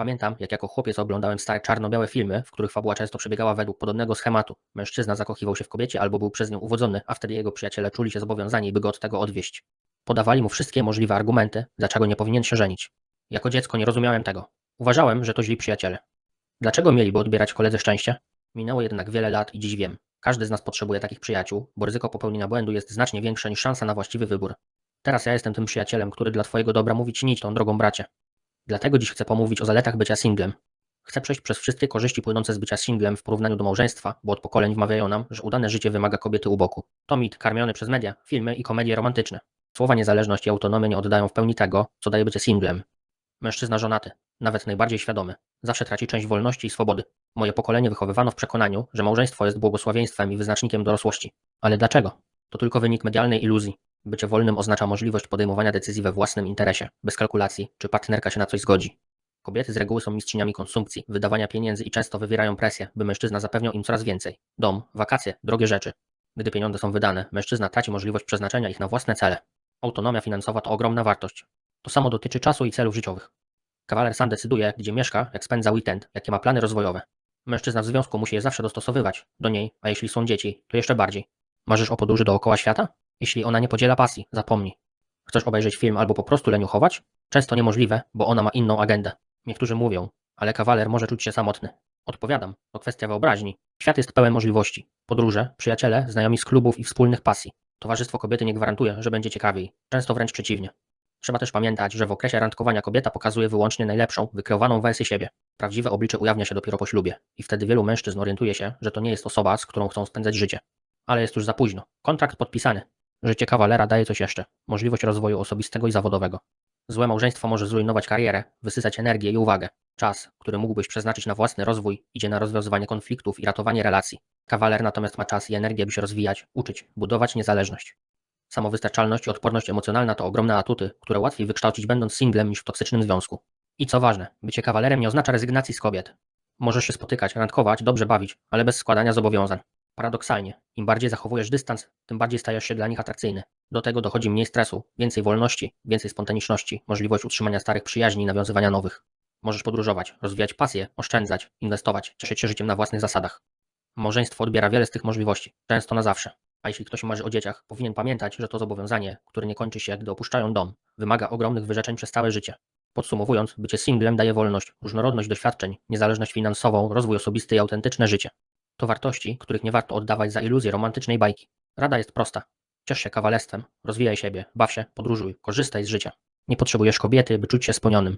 Pamiętam, jak jako chłopiec oglądałem stare czarno-białe filmy, w których fabuła często przebiegała według podobnego schematu. Mężczyzna zakochiwał się w kobiecie albo był przez nią uwodzony, a wtedy jego przyjaciele czuli się zobowiązani, by go od tego odwieść. Podawali mu wszystkie możliwe argumenty, dlaczego nie powinien się żenić. Jako dziecko nie rozumiałem tego. Uważałem, że to źli przyjaciele. Dlaczego mieliby odbierać koledze szczęście? Minęło jednak wiele lat i dziś wiem. Każdy z nas potrzebuje takich przyjaciół, bo ryzyko popełnienia błędu jest znacznie większe niż szansa na właściwy wybór. Teraz ja jestem tym przyjacielem, który dla twojego dobra mówi ci idź tą drogą bracie. Dlatego dziś chcę pomówić o zaletach bycia singlem. Chcę przejść przez wszystkie korzyści płynące z bycia singlem w porównaniu do małżeństwa, bo od pokoleń wmawiają nam, że udane życie wymaga kobiety u boku. To mit karmiony przez media, filmy i komedie romantyczne. Słowa niezależność i autonomia nie oddają w pełni tego, co daje bycie singlem. Mężczyzna żonaty, nawet najbardziej świadomy, zawsze traci część wolności i swobody. Moje pokolenie wychowywano w przekonaniu, że małżeństwo jest błogosławieństwem i wyznacznikiem dorosłości. Ale dlaczego? To tylko wynik medialnej iluzji. Bycie wolnym oznacza możliwość podejmowania decyzji we własnym interesie, bez kalkulacji, czy partnerka się na coś zgodzi. Kobiety z reguły są mistrzyniami konsumpcji, wydawania pieniędzy i często wywierają presję, by mężczyzna zapewniał im coraz więcej. Dom, wakacje, drogie rzeczy. Gdy pieniądze są wydane, mężczyzna traci możliwość przeznaczenia ich na własne cele. Autonomia finansowa to ogromna wartość. To samo dotyczy czasu i celów życiowych. Kawaler sam decyduje, gdzie mieszka, jak spędza weekend, jakie ma plany rozwojowe. Mężczyzna w związku musi je zawsze dostosowywać do niej, a jeśli są dzieci, to jeszcze bardziej. Marzysz o podróży dookoła świata? Jeśli ona nie podziela pasji, zapomnij. Chcesz obejrzeć film albo po prostu leniuchować? Często niemożliwe, bo ona ma inną agendę. Niektórzy mówią, ale kawaler może czuć się samotny. Odpowiadam, to kwestia wyobraźni. Świat jest pełen możliwości. Podróże, przyjaciele, znajomi z klubów i wspólnych pasji. Towarzystwo kobiety nie gwarantuje, że będzie ciekawiej. Często wręcz przeciwnie. Trzeba też pamiętać, że w okresie randkowania kobieta pokazuje wyłącznie najlepszą, wykreowaną wersję siebie. Prawdziwe oblicze ujawnia się dopiero po ślubie i wtedy wielu mężczyzn orientuje się, że to nie jest osoba, z którą chcą spędzać życie. Ale jest już za późno. Kontrakt podpisany. Życie kawalera daje coś jeszcze. Możliwość rozwoju osobistego i zawodowego. Złe małżeństwo może zrujnować karierę, wysysać energię i uwagę. Czas, który mógłbyś przeznaczyć na własny rozwój, idzie na rozwiązywanie konfliktów i ratowanie relacji. Kawaler natomiast ma czas i energię, by się rozwijać, uczyć, budować niezależność. Samowystarczalność i odporność emocjonalna to ogromne atuty, które łatwiej wykształcić będąc singlem niż w toksycznym związku. I co ważne, bycie kawalerem nie oznacza rezygnacji z kobiet. Możesz się spotykać, randkować, dobrze bawić, ale bez składania zobowiązań. Paradoksalnie, im bardziej zachowujesz dystans, tym bardziej stajesz się dla nich atrakcyjny. Do tego dochodzi mniej stresu, więcej wolności, więcej spontaniczności, możliwość utrzymania starych przyjaźni i nawiązywania nowych. Możesz podróżować, rozwijać pasję, oszczędzać, inwestować, cieszyć się życiem na własnych zasadach. Małżeństwo odbiera wiele z tych możliwości, często na zawsze. A jeśli ktoś marzy o dzieciach, powinien pamiętać, że to zobowiązanie, które nie kończy się, gdy opuszczają dom, wymaga ogromnych wyrzeczeń przez całe życie. Podsumowując, bycie singlem daje wolność, różnorodność doświadczeń, niezależność finansową, rozwój osobisty i autentyczne życie. To wartości, których nie warto oddawać za iluzję romantycznej bajki. Rada jest prosta. Ciesz się kawalerstwem, rozwijaj siebie, baw się, podróżuj, korzystaj z życia. Nie potrzebujesz kobiety, by czuć się spełnionym.